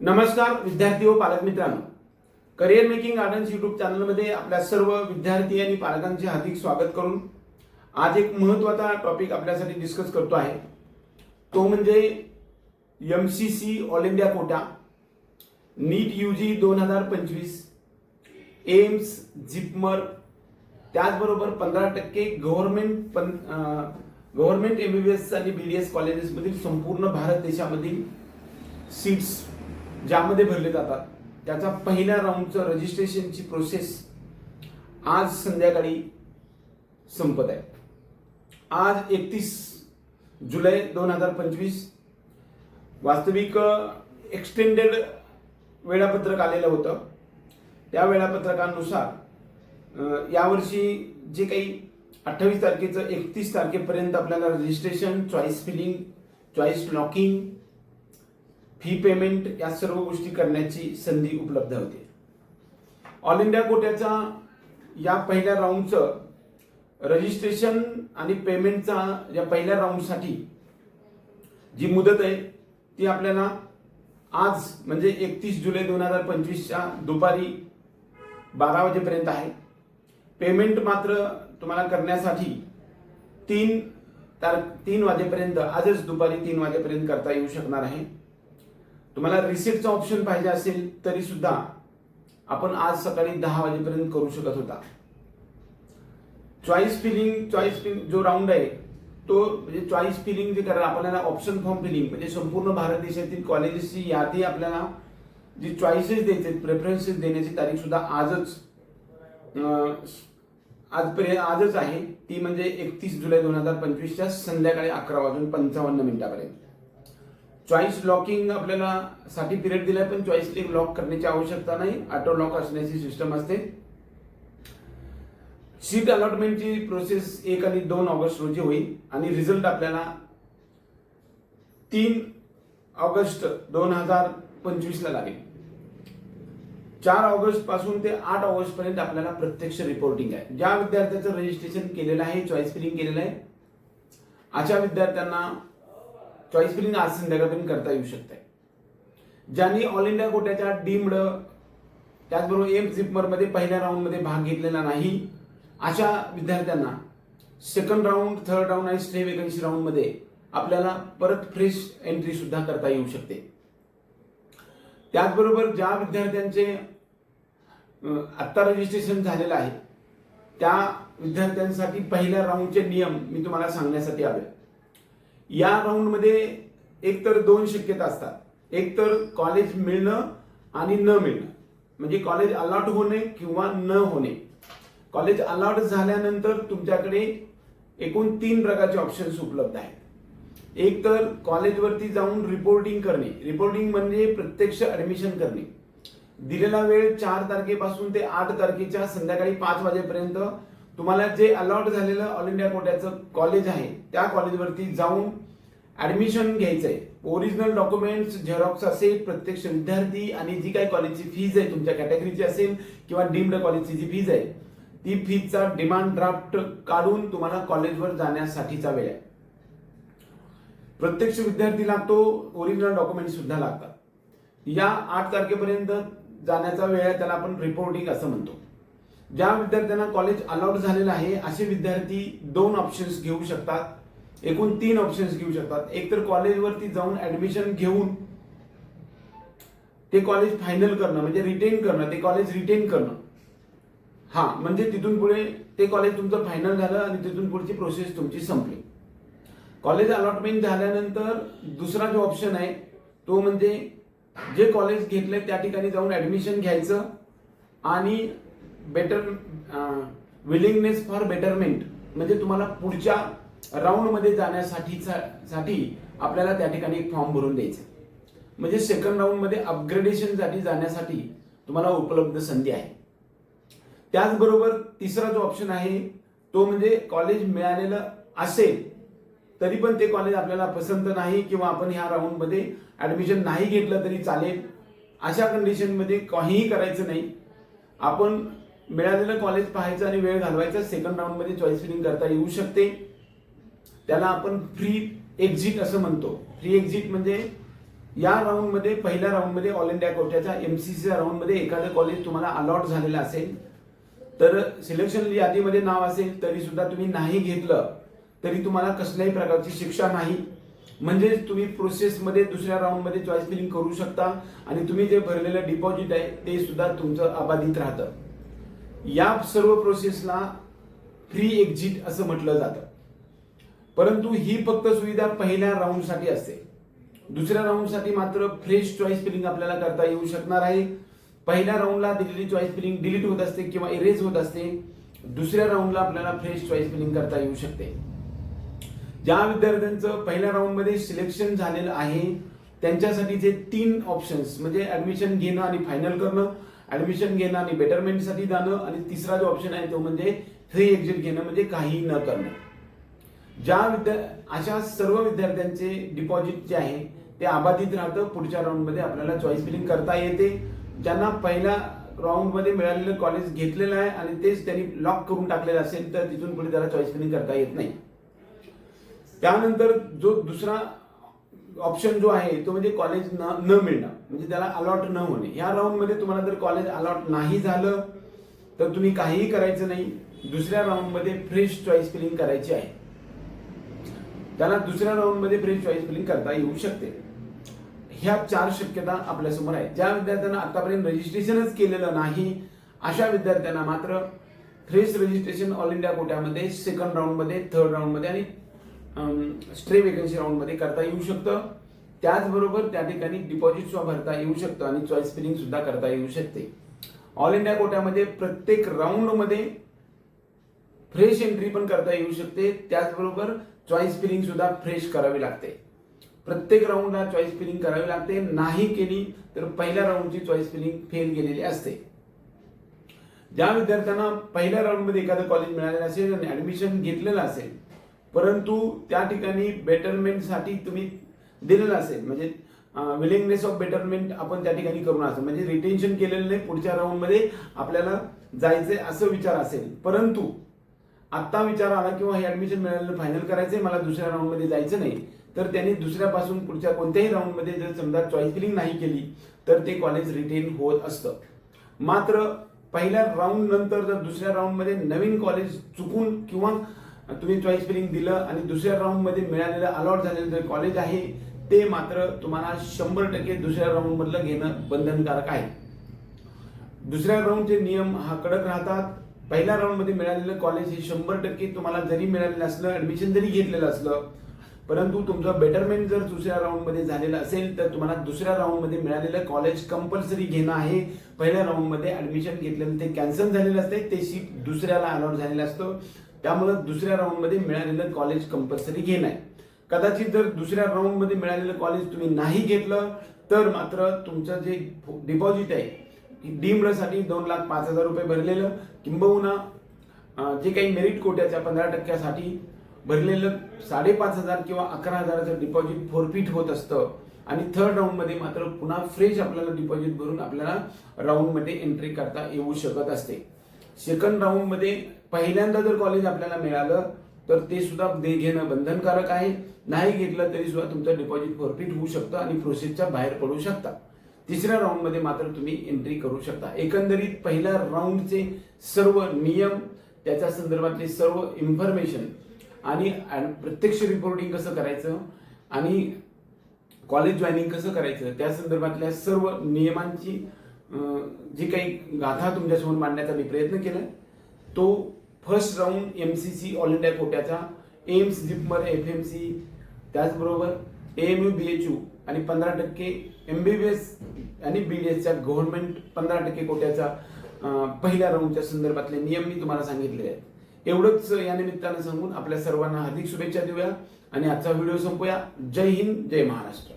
नमस्कार विद्यार्थी व पालक मित्रांनो. करिअर मेकिंग गार्डन्स यूट्यूब चॅनलमध्ये आपल्या सर्व विद्यार्थी आणि पालकांचे हार्दिक स्वागत करून आज एक महत्त्वाचा टॉपिक आपल्यासाठी डिस्कस करतो आहे. तो म्हणजे M C C all India quota NEET U G दोन हजार पंचवीस एम्स जिपमर त्याचबरोबर पंधरा टक्के गव्हर्नमेंट पण government M B B S आणि बी डी एस कॉलेजेसमधील संपूर्ण भारत देशामधील सीट्स ज्यामध्ये भरले जातात त्याचा पहिल्या राऊंडचं रजिस्ट्रेशनची प्रोसेस आज संध्याकाळी संपत आहे. आज एकतीस जुलै दोन हजार पंचवीस वास्तविक एक्सटेंडेड वेळापत्रक आलेलं होतं. त्या वेळापत्रकानुसार यावर्षी जे काही अठ्ठावीस तारखेचं एकतीस तारखेपर्यंत आपल्याला registration choice filling choice locking fee payment या सर्व गोष्टी करण्याची संधी उपलब्ध होते. ऑल इंडिया कोट्याचा या पहिल्या राऊंडचं रजिस्ट्रेशन आणि पेमेंटचा या पहिल्या राऊंडसाठी जी मुदत आहे ती आपल्याला आज म्हणजे एकतीस जुलै दोन हजार पंचवीसच्या दुपारी बारा वाजेपर्यंत आहे. पेमेंट मात्र तुम्हाला करण्यासाठी तीन तार तीन वाजेपर्यंत आजच दुपारी तीन वाजेपर्यंत करता येऊ शकणार आहे. तुम्हाला रिसिप्टचा ऑप्शन पाहिजे असेल तरी सुद्धा आपण आज सकाळी दहा वाजेपर्यंत करू शकत होता. चॉईस फिलिंग चॉईस फिलिंग जो राऊंड आहे तो म्हणजे चॉईस फिलिंग जे करायला आपल्याला ऑप्शन फॉर्म फिलिंग म्हणजे संपूर्ण भारत देशातील कॉलेजेसची यादी आपल्याला जी चॉईसेस द्यायचे प्रेफरन्सेस देण्याची तारीख सुद्धा आजच आजपर्यंत आजच आहे. ती म्हणजे एकतीस जुलै दोन हजार पंचवीसच्या संध्याकाळी अकरा वाजून पंचावन्न मिनिटापर्यंत. चॉईस लॉकिंग आपल्याला साठी पिरियड दिलाय पण चॉईस लॉक करण्याची आवश्यकता नाही. ऑटो लॉक असण्याची सिस्टम असते. सीट अलॉटमेंटची प्रोसेस एक आणि दोन ऑगस्ट रोजी होईल आणि रिझल्ट आपल्याला तीन ऑगस्ट दोन हजार पंचवीसला लागेल. चार ऑगस्टपासून ते आठ ऑगस्ट पर्यंत आपल्याला प्रत्यक्ष रिपोर्टिंग आहे. ज्या विद्यार्थ्याचं रजिस्ट्रेशन केलेलं आहे चॉईस फिलिंग केलेलं आहे अशा विद्यार्थ्यांना चॉईस बिलिंग आज संध्याकाळपर्यंत करता येऊ शकते ज्यांनी ऑल इंडिया कोट्याच्या डीम्ड त्याचबरोबर एम झिपमरमध्ये पहिल्या राऊंडमध्ये भाग घेतलेला नाही अशा विद्यार्थ्यांना सेकंड राऊंड थर्ड राऊंड आणि स्टे वेकन्सी राऊंडमध्ये आपल्याला परत फ्रेश एंट्री सुद्धा करता येऊ शकते. त्याचबरोबर ज्या विद्यार्थ्यांचे आत्ता रजिस्ट्रेशन झालेलं आहे त्या विद्यार्थ्यांसाठी पहिल्या राऊंडचे नियम मी तुम्हाला सांगण्यासाठी आलोय. या राऊंडमध्ये एक तर दोन शक्यता असतात. एक तर कॉलेज मिळणं आणि न मिळणं. म्हणजे कॉलेज अलॉट होणे किंवा न होणे. कॉलेज अलॉट झाल्यानंतर तुमच्याकडे एकूण तीन प्रकारचे ऑप्शन्स उपलब्ध आहेत. एक तर कॉलेजवरती जाऊन रिपोर्टिंग करणे. रिपोर्टिंग म्हणजे प्रत्यक्ष ऍडमिशन करणे. दिलेला वेळ चार तारखेपासून ते आठ तारखेच्या संध्याकाळी पाच वाजेपर्यंत तुम्हाला जे अलॉट झालेलं ऑल इंडिया कोट्याचं कॉलेज आहे त्या कॉलेजवरती जाऊन ॲडमिशन घ्यायचं आहे ओरिजिनल डॉक्युमेंट्स झेरॉक्स असेल प्रत्यक्ष विद्यार्थी आणि जी काही कॉलेजची फीज आहे तुमच्या कॅटेगरीची असेल किंवा डीम्ड कॉलेजची जी फीज आहे ती फीजचा डिमांड ड्राफ्ट काढून तुम्हाला कॉलेजवर जाण्यासाठीचा वेळ आहे. प्रत्यक्ष विद्यार्थी लागतो ओरिजिनल डॉक्युमेंट सुद्धा लागतात. या आठ तारखेपर्यंत जाण्याचा वेळ आहे त्याला आपण रिपोर्टिंग असं म्हणतो. ज्या विद्यार्थ्यांना कॉलेज अलाउड झालेलं आहे असे विद्यार्थी दोन ऑप्शन्स घेऊ शकतात. एकूण तीन ऑप्शन्स घेऊ शकतात. एक तर कॉलेजवरती जाऊन ऍडमिशन घेऊन ते कॉलेज फायनल करणं म्हणजे रिटेन करणं ते कॉलेज रिटेन करणं. हा म्हणजे तिथून पुढे ते कॉलेज तुमचं फायनल झालं आणि तिथून पुढची प्रोसेस तुमची संपली. कॉलेज अलॉटमेंट झाल्यानंतर दुसरा जो ऑप्शन आहे तो म्हणजे जे कॉलेज घेतले त्या ठिकाणी जाऊन ऍडमिशन घ्यायचं आणि बेटर विलिंगनेस फॉर बेटरमेंट म्हणजे तुम्हाला पुढच्या राऊंडमध्ये जाण्यासाठी साठी आपल्याला त्या ठिकाणी एक फॉर्म भरून द्यायचा म्हणजे सेकंड राऊंडमध्ये अपग्रेडेशनसाठी जाण्यासाठी तुम्हाला उपलब्ध संधी आहे. त्याचबरोबर तिसरा जो ऑप्शन आहे तो म्हणजे कॉलेज मिळालेलं असेल तरी पण ते कॉलेज आपल्याला पसंत नाही किंवा आपण ह्या राऊंडमध्ये ॲडमिशन नाही घेतलं तरी चालेल. अशा कंडिशनमध्ये काहीही करायचं नाही. आपण मिळालेलं कॉलेज पाहायचं आणि वेळ घालवायचा सेकंड राऊंडमध्ये चॉईस फिलिंग करता येऊ शकते. त्याला आपण फ्री एक्झिट असं म्हणतो. फ्री एक्झिट म्हणजे या राऊंडमध्ये पहिल्या राऊंडमध्ये ऑल इंडिया कोट्याच्या एमसीसीच्या राऊंडमध्ये एखादं कॉलेज तुम्हाला अलॉट झालेलं असेल. तर सिलेक्शन यादीमध्ये नाव असेल तरी सुद्धा तुम्ही नाही घेतलं तरी तुम्हाला कसल्याही प्रकारची शिक्षा नाही. म्हणजेच तुम्ही प्रोसेसमध्ये दुसऱ्या राऊंडमध्ये चॉईस फिलिंग करू शकता आणि तुम्ही जे भरलेलं डिपॉझिट आहे ते सुद्धा तुमचं अबाधित राहतं. या सर्व प्रोसेसला फ्री एक्झिट असं म्हटलं जातं. परंतु ही फक्त सुविधा पहिल्या राऊंडसाठी असते. दुसऱ्या राऊंडसाठी मात्र फ्रेश चॉईस फिलिंग आपल्याला करता येऊ शकणार आहे. पहिल्या राऊंडला दिलेली चॉईस फिलिंग डिलीट होत असते किंवा इरेज होत असते. दुसऱ्या राऊंडला आपल्याला फ्रेश चॉईस फिलिंग करता येऊ शकते. ज्या विद्यार्थ्यांचं पहिल्या राऊंडमध्ये सिलेक्शन झालेलं आहे त्यांच्यासाठी जे तीन ऑप्शन्स म्हणजे ऍडमिशन घेणं आणि फायनल करणं ऍडमिशन घेणं आणि बेटरमेंटसाठी जाणं आणि तिसरा जो ऑप्शन आहे तो म्हणजे फ्री एक्झिट घेणं म्हणजे काही न करणं. ज्या विद्या अशा सर्व विद्यार्थ्यांचे डिपॉझिट जे आहे ते अबाधित राहतं. पुढच्या राऊंडमध्ये आपल्याला चॉईस फिलिंग करता येते. ज्यांना पहिल्या राऊंडमध्ये मिळालेलं कॉलेज घेतलेलं आहे आणि तेच त्यांनी लॉक करून टाकलेलं असेल तर तिथून पुढे त्याला चॉईस फिलिंग करता येत नाही. त्यानंतर जो दुसरा ऑप्शन जो आहे तो म्हणजे कॉलेज न न मिळणं. म्हणजे त्याला अलॉट न होणे. या राऊंडमध्ये तुम्हाला जर कॉलेज अलॉट नाही झालं तर तुम्ही काहीही करायचं नाही. दुसऱ्या राऊंडमध्ये फ्रेश चॉईस फिलिंग करायची आहे. त्याला दुसऱ्या राऊंडमध्ये फ्रेश चॉईस फिलिंग करता येऊ शकते. ह्या चार शक्यता आपल्यासमोर आहेत. ज्या विद्यार्थ्यांना आतापर्यंत रजिस्ट्रेशनच केलेलं नाही अशा विद्यार्थ्यांना मात्र फ्रेश रजिस्ट्रेशन ऑल इंडिया कोट्यामध्ये सेकंड राऊंडमध्ये थर्ड राऊंडमध्ये आणि स्ट्रे वेकन्सी राऊंडमध्ये करता येऊ शकतं. त्याचबरोबर त्या ठिकाणी डिपॉझिट सुद्धा भरता येऊ शकतं आणि चॉईस फिलिंग सुद्धा करता येऊ शकते. ऑल इंडिया कोट्यामध्ये प्रत्येक राऊंडमध्ये फ्रेश एंट्री पण करता येऊ शकते. त्याचबरोबर चॉईस फिलिंग सुद्धा फ्रेश करावी लागते. प्रत्येक राऊंडला चॉईस फिलिंग करावी लागते. नाही केली तर पहिल्या राऊंडची चॉईस फिलिंग फेल गेलेली असते. ज्या विद्यार्थ्यांना पहिल्या राऊंडमध्ये एखादं कॉलेज मिळालेलं असेल आणि ऍडमिशन घेतलेलं असेल परंतु त्या ठिकाणी बेटरमेंटसाठी तुम्ही दिलेलं असेल. म्हणजे विलिंगनेस ऑफ बेटरमेंट आपण त्या ठिकाणी करून असेल म्हणजे रिटेन्शन केलेलं नाही पुढच्या राऊंडमध्ये आपल्याला जायचंय असं विचार असेल. परंतु आत्ता विचार आला किंवा हे ऍडमिशन मिळालेलं फायनल करायचंय मला दुसऱ्या राऊंडमध्ये जायचं नाही तर त्यांनी दुसऱ्यापासून पुढच्या कोणत्याही राऊंडमध्ये जर समजा चॉईस फिलिंग नाही केली तर ते कॉलेज रिटेन होत असतं. मात्र पहिल्या राऊंड नंतर जर दुसऱ्या राऊंडमध्ये नवीन कॉलेज चुकून किंवा तुम्ही चॉईस फिलिंग दिलं आणि दुसऱ्या राऊंडमध्ये मिळालेलं अलॉट झालेलं जे कॉलेज आहे ते मात्र तुम्हाला शंभर टक्के दुसऱ्या राऊंडमधलं घेणं बंधनकारक आहे. दुसऱ्या राऊंडचे नियम हा कडक राहतात. पहिल्या राऊंडमध्ये मिळालेलं कॉलेज हे शंभर टक्के तुम्हाला जरी मिळालेलं असलं ऍडमिशन जरी घेतलेलं असलं परंतु तुमचं बेटरमेंट जर दुसऱ्या राऊंडमध्ये झालेलं असेल तर तुम्हाला दुसऱ्या राऊंडमध्ये मिळालेलं कॉलेज कंपल्सरी घेणं आहे. पहिल्या राऊंडमध्ये ऍडमिशन घेतलेलं ते कॅन्सल झालेलं असते ते सीट दुसऱ्याला अलॉट झालेलं असतं. त्यामुळं दुसऱ्या राऊंडमध्ये मिळालेलं कॉलेज कंपल्सरी घेणं आहे. कदाचित जर दुसऱ्या राऊंडमध्ये मिळालेलं कॉलेज तुम्ही नाही घेतलं तर मात्र तुमचं जे डिपॉझिट आहे डीमसाठी दोन लाख पाच हजार रुपये भरलेलं किंबहुना जे काही मेरिट कोट्याच्या पंधरा टक्क्यासाठी भरलेलं साडेपाच हजार किंवा अकरा हजाराचं डिपॉझिट फोरफिट होत असतं. आणि थर्ड राऊंडमध्ये मात्र पुन्हा फ्रेश आपल्याला डिपॉझिट भरून आपल्याला राऊंडमध्ये एंट्री करता येऊ शकत असते. सेकंड राऊंडमध्ये पहिल्यांदा जर कॉलेज आपल्याला मिळालं तर ते सुद्धा दे घेणं बंधनकारक आहे. नाही घेतलं तरी सुद्धा तुमचं डिपॉझिट फॉरफिट होऊ शकतं आणि प्रोसेसच्या बाहेर पडू शकता. तिसऱ्या राऊंडमध्ये मात्र तुम्ही एंट्री करू शकता. एकंदरीत पहिल्या राऊंडचे सर्व नियम त्याच्या संदर्भातले सर्व इन्फॉर्मेशन आणि अॅड- प्रत्यक्ष रिपोर्टिंग कसं करायचं आणि कॉलेज जॉईनिंग कसं करायचं त्या संदर्भातल्या सर्व नियमांची जी काही गाथा तुमच्यासमोर मांडण्याचा मी प्रयत्न केला तो first round M C C all India कोट्याचा AIIMS JIPMER F M C त्याचबरोबर A M U B H U आणि पंधरा टक्के एम बी बी एस आणि बी डी एसच्या गव्हर्नमेंट पंधरा टक्के कोट्याचा पहिल्या राऊंडच्या संदर्भातले नियम मी तुम्हाला सांगितले आहेत. एवढंच या निमित्तानं सांगून आपल्या सर्वांना हार्दिक शुभेच्छा देऊया आणि आजचा व्हिडिओ संपूया. जय हिंद जय महाराष्ट्र.